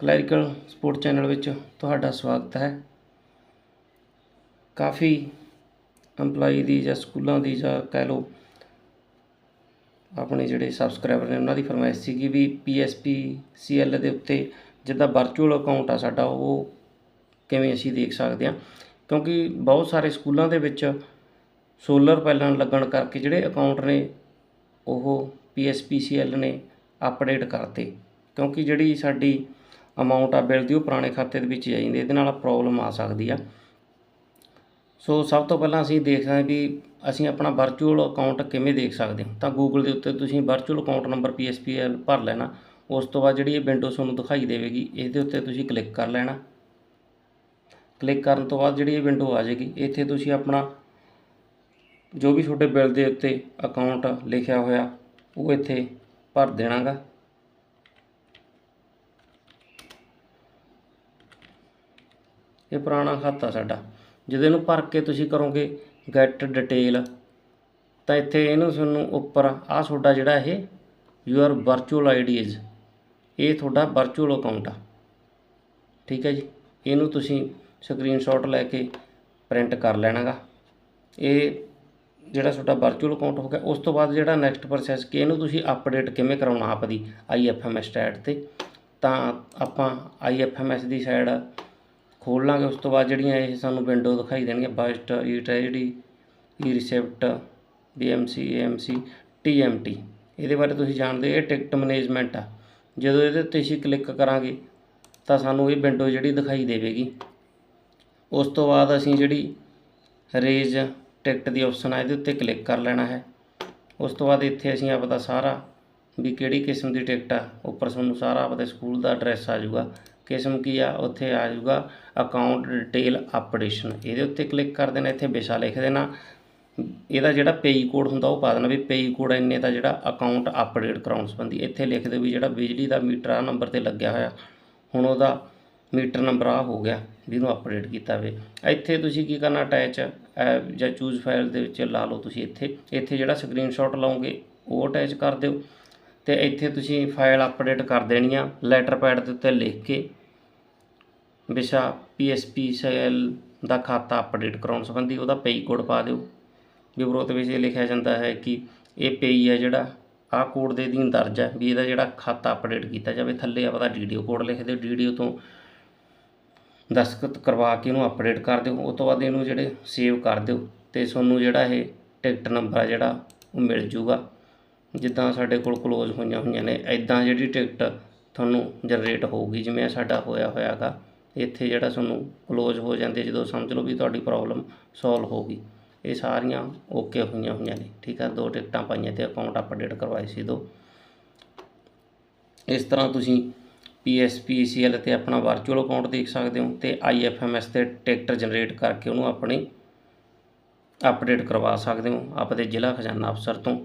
Clerical support channel ਵਿੱਚ ਤੁਹਾਡਾ ਸਵਾਗਤ ਹੈ। ਕਾਫੀ EMPLOYEE ਦੀ ਜਾਂ ਸਕੂਲਾਂ ਦੀ ਜਾਂ ਕਹਿ ਲਓ ਆਪਣੇ ਜਿਹੜੇ ਸਬਸਕ੍ਰਾਈਬਰ ਨੇ ਉਹਨਾਂ ਦੀ ਫਰਮਾਇਸ਼ ਸੀਗੀ ਵੀ PSP CL ਦੇ ਉੱਤੇ ਜਿੱਦਾਂ ਵਰਚੁਅਲ ਅਕਾਊਂਟ ਆ ਸਾਡਾ, ਉਹ ਕਿਵੇਂ ਅਸੀਂ ਦੇਖ ਸਕਦੇ ਹਾਂ? ਕਿਉਂਕਿ ਬਹੁਤ ਸਾਰੇ ਸਕੂਲਾਂ ਦੇ ਵਿੱਚ ਸੋਲਰ ਪੈਨਲ ਲੱਗਣ ਕਰਕੇ ਜਿਹੜੇ ਅਕਾਊਂਟ ਨੇ, ਉਹ PSPCL ਨੇ ਅਪਡੇਟ ਕਰਤੇ। ਕਿਉਂਕਿ ਜਿਹੜੀ ਸਾਡੀ ਅਮਾਉਂਟ ਆ ਬਿੱਲ ਦੀ, ਉਹ ਪੁਰਾਣੇ ਖਾਤੇ ਦੇ ਵਿੱਚ ਜਾਂਦੀ ਇਹਦੇ ਨਾਲ ਪ੍ਰੋਬਲਮ ਆ ਸਕਦੀ ਆ। ਸੋ ਸਭ ਤੋਂ ਪਹਿਲਾਂ ਅਸੀਂ ਦੇਖਦੇ ਹਾਂ ਵੀ ਅਸੀਂ ਆਪਣਾ ਵਰਚੁਅਲ ਅਕਾਊਂਟ ਕਿਵੇਂ ਦੇਖ ਸਕਦੇ ਹਾਂ। ਤਾਂ ਗੂਗਲ ਦੇ ਉੱਤੇ ਤੁਸੀਂ ਵਰਚੁਅਲ ਅਕਾਊਂਟ ਨੰਬਰ PSPL ਭਰ ਲੈਣਾ। ਉਸ ਤੋਂ ਬਾਅਦ ਜਿਹੜੀ ਇਹ ਵਿੰਡੋ ਤੁਹਾਨੂੰ ਦਿਖਾਈ ਦੇਵੇਗੀ, ਇਹਦੇ ਉੱਤੇ ਤੁਸੀਂ ਕਲਿੱਕ ਕਰ ਲੈਣਾ। ਕਲਿੱਕ ਕਰਨ ਤੋਂ ਬਾਅਦ ਜਿਹੜੀ ਇਹ ਵਿੰਡੋ ਆ ਜਾਏਗੀ, ਇੱਥੇ ਤੁਸੀਂ ਆਪਣਾ ਜੋ ਵੀ ਤੁਹਾਡੇ ਬਿੱਲ ਦੇ ਉੱਤੇ ਅਕਾਊਂਟ ਲਿਖਿਆ ਹੋਇਆ, ਉਹ ਇੱਥੇ ਭਰ ਦੇਣਾਗਾ। ਇਹ ਪੁਰਾਣਾ ਖਾਤਾ ਸਾਡਾ। ਜਦੋਂ ਇਹਨੂੰ ਭਰ ਕੇ ਤੁਸੀਂ ਕਰੋਗੇ ਗੈਟ ਡਿਟੇਲ ਤਾਂ ਇੱਥੇ ਇਹਨੂੰ ਤੁਹਾਨੂੰ ਉੱਪਰ ਆਹ ਤੁਹਾਡਾ ਜਿਹੜਾ ਇਹ ਯੂਅਰ ਵਰਚੁਅਲ ਆਈਡੀਜ਼ ਇਹ ਤੁਹਾਡਾ ਵਰਚੁਅਲ ਅਕਾਊਂਟ ਆ। ਠੀਕ ਹੈ ਜੀ? ਇਹਨੂੰ ਤੁਸੀਂ ਸਕਰੀਨਸ਼ਾਟ ਲੈ ਕੇ ਪ੍ਰਿੰਟ ਕਰ ਲੈਣਾਗਾ। ਇਹ ਜਿਹੜਾ ਤੁਹਾਡਾ ਵਰਚੁਅਲ ਅਕਾਊਂਟ ਹੋ ਗਿਆ, ਉਸ ਤੋਂ ਬਾਅਦ ਜਿਹੜਾ ਨੈਕਸਟ ਪ੍ਰੋਸੈਸ ਕਿ ਇਹਨੂੰ ਤੁਸੀਂ ਅਪਡੇਟ ਕਿਵੇਂ ਕਰਾਉਣਾ ਆਪਦੀ IFMS ਟੈਟ ਤੇ, ਤਾਂ ਆਪਾਂ IFMS ਦੀ ਸਾਈਡ ਖੋਲ ਲਾਂਗੇ ਉਸ ਤੋਂ ਬਾਅਦ ਜਿਹੜੀਆਂ ਇਹ ਸਾਨੂੰ ਵਿੰਡੋ ਦਿਖਾਈ ਦੇਣਗੀਆਂ ਬਸਟ ਈ ਟ੍ਰੈਜਡੀ ਈ ਰਿਸੈਪਟ BMC AMC TMT ਇਹਦੇ ਬਾਰੇ ਤੁਸੀਂ ਜਾਣਦੇ ਇਹ ਟਿਕਟ ਮੈਨੇਜਮੈਂਟ ਆ। ਜਦੋਂ ਇਹਦੇ ਉੱਤੇ ਅਸੀਂ ਕਲਿੱਕ ਕਰਾਂਗੇ, ਤਾਂ ਸਾਨੂੰ ਇਹ ਵਿੰਡੋ ਜਿਹੜੀ ਦਿਖਾਈ ਦੇਵੇਗੀ। ਉਸ ਤੋਂ ਬਾਅਦ ਅਸੀਂ ਜਿਹੜੀ ਰੇਜ ਟਿਕਟ ਦੀ ਆਪਸ਼ਨ ਆ, ਇਹਦੇ ਉੱਤੇ ਕਲਿੱਕ ਕਰ ਲੈਣਾ ਹੈ। ਉਸ ਤੋਂ ਬਾਅਦ ਇੱਥੇ ਅਸੀਂ ਆਪਦਾ ਸਾਰਾ ਵੀ ਕਿਹੜੀ ਕਿਸਮ ਦੀ ਟਿਕਟ ਆ, ਉੱਪਰ ਤੁਹਾਨੂੰ ਸਾਰਾ ਆਪਦੇ ਸਕੂਲ ਦਾ ਐਡਰੈਸ ਆ ਜਾਊਗਾ। ਕਿਸਮ ਕੀ ਆ, ਉੱਥੇ ਆ ਜਾਊਗਾ ਅਕਾਊਂਟ ਡਿਟੇਲ ਅਪਡੇਸ਼ਨ ਇਹਦੇ ਉੱਤੇ ਕਲਿੱਕ ਕਰ ਦੇਣਾ, ਇੱਥੇ ਵਿਸ਼ਾ ਲਿਖ ਦੇਣਾ। ਇਹਦਾ ਜਿਹੜਾ ਪੇਈ ਕੋਡ ਹੁੰਦਾ, ਉਹ ਪਾ ਦੇਣਾ ਵੀ ਪੇਈ ਕੋਡ ਇੰਨੇ ਦਾ ਜਿਹੜਾ ਅਕਾਊਂਟ ਅਪਡੇਟ ਕਰਾਉਣ ਸੰਬੰਧੀ। ਇੱਥੇ ਲਿਖ ਦਿਓ ਵੀ ਜਿਹੜਾ ਬਿਜਲੀ ਦਾ ਮੀਟਰ ਆ ਨੰਬਰ ਤੇ ਲੱਗਿਆ ਹੋਇਆ। ਹੁਣ ਉਹਦਾ ਮੀਟਰ ਨੰਬਰ ਆ ਹੋ ਗਿਆ, ਵੀ ਅਪਡੇਟ ਕੀਤਾ ਵੇ ਇੱਥੇ ਤੁਸੀਂ ਕੀ ਕਰਨਾ ਅਟੈਚ ਜਾਂ ਚੂਜ਼ ਫਾਈਲ ਦੇ ਵਿੱਚ ਲਾ ਲਓ ਤੁਸੀਂ ਇੱਥੇ। ਇੱਥੇ ਜਿਹੜਾ ਸਕਰੀਨਸ਼ਾਟ ਲਾਓਗੇ, ਉਹ ਅਟੈਚ ਕਰ ਦਿਓ। ਤੇ ਇੱਥੇ ਤੁਸੀਂ ਫਾਈਲ ਅਪਡੇਟ ਕਰ ਦੇਣੀ ਆ ਲੈਟਰ ਪੈਡ ਦੇ ਉੱਤੇ ਲਿਖ ਕੇ ਵਿਸ਼ਾ PSPCL ਦਾ ਖਾਤਾ ਅਪਡੇਟ ਕਰਾਉਣ ਸੰਬੰਧੀ ਉਹਦਾ ਪੇਈ ਕੋਡ ਪਾ ਦਿਓ। ਵੀ ਵਿਰੋਧ ਵਿੱਚ ਇਹ ਲਿਖਿਆ ਜਾਂਦਾ ਹੈ ਕਿ ਇਹ ਪੇਈ ਹੈ ਜਿਹੜਾ, ਆਹ ਕੋਡ ਦੇ ਅਧੀਨ ਦਰਜ ਹੈ ਵੀ ਇਹਦਾ ਜਿਹੜਾ ਖਾਤਾ ਅਪਡੇਟ ਕੀਤਾ ਜਾਵੇ, ਥੱਲੇ ਆਪਦਾ ਡੀਡੀਓ ਕੋਡ ਲਿਖ ਦਿਓ ਡੀਡੀਓ ਤੋਂ ਦਸਤਖਤ ਕਰਵਾ ਕੇ ਇਹਨੂੰ ਅਪਡੇਟ ਕਰ ਦਿਓ ਉਸ ਤੋਂ ਬਾਅਦ ਇਹਨੂੰ ਜਿਹੜੇ ਸੇਵ ਕਰ ਦਿਓ ਤੇ ਤੁਹਾਨੂੰ ਜਿਹੜਾ ਇਹ ਟਿਕਟ ਨੰਬਰ ਆ ਜਿਹੜਾ ਉਹ ਮਿਲ ਜੂਗਾ ਜਿੱਦਾਂ ਸਾਡੇ ਕੋਲ ਕਲੋਜ਼ ਹੋਈਆਂ ਹੋਈਆਂ ਨੇ ਐਦਾਂ ਜਿਹੜੀ ਟਿਕਟ ਤੁਹਾਨੂੰ ਜਨਰੇਟ ਹੋਊਗੀ, ਜਿਵੇਂ ਸਾਡਾ ਹੋਇਆ ਹੋਇਆਗਾ। ਇੱਥੇ ਜਿਹੜਾ ਤੁਹਾਨੂੰ ਕਲੋਜ਼ ਹੋ ਜਾਂਦੇ, ਜਦੋਂ ਸਮਝ ਲਓ ਵੀ ਤੁਹਾਡੀ ਪ੍ਰੋਬਲਮ ਸੋਲਵ ਹੋ ਗਈ। ਇਹ ਸਾਰੀਆਂ ਓਕੇ ਹੋਈਆਂ ਹੋਈਆਂ ਨੇ, ਠੀਕ ਆ? ਦੋ ਟਿਕਟਾਂ ਪਾਈਆਂ ਤੇ ਅਕਾਊਂਟ ਅਪਡੇਟ ਕਰਵਾਏ ਸੀ ਦੋ। ਇਸ ਤਰ੍ਹਾਂ ਤੁਸੀਂ PSPCL ਤੇ ਆਪਣਾ ਵਰਚੁਅਲ ਅਕਾਊਂਟ ਦੇਖ ਸਕਦੇ ਹੋ ਤੇ IFMS ਤੇ ਟਿਕਟ ਜਨਰੇਟ ਕਰਕੇ ਉਹਨੂੰ ਆਪਣੀ ਅਪਡੇਟ ਕਰਵਾ ਸਕਦੇ ਹੋ ਆਪਦੇ ਜ਼ਿਲ੍ਹਾ ਖਜ਼ਾਨਾ ਅਫਸਰ ਤੋਂ।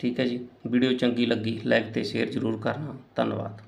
ਠੀਕ ਹੈ ਜੀ? ਵੀਡੀਓ ਚੰਗੀ ਲੱਗੀ ਲਾਈਕ ਤੇ ਸ਼ੇਅਰ ਜ਼ਰੂਰ ਕਰਨਾ। ਧੰਨਵਾਦ।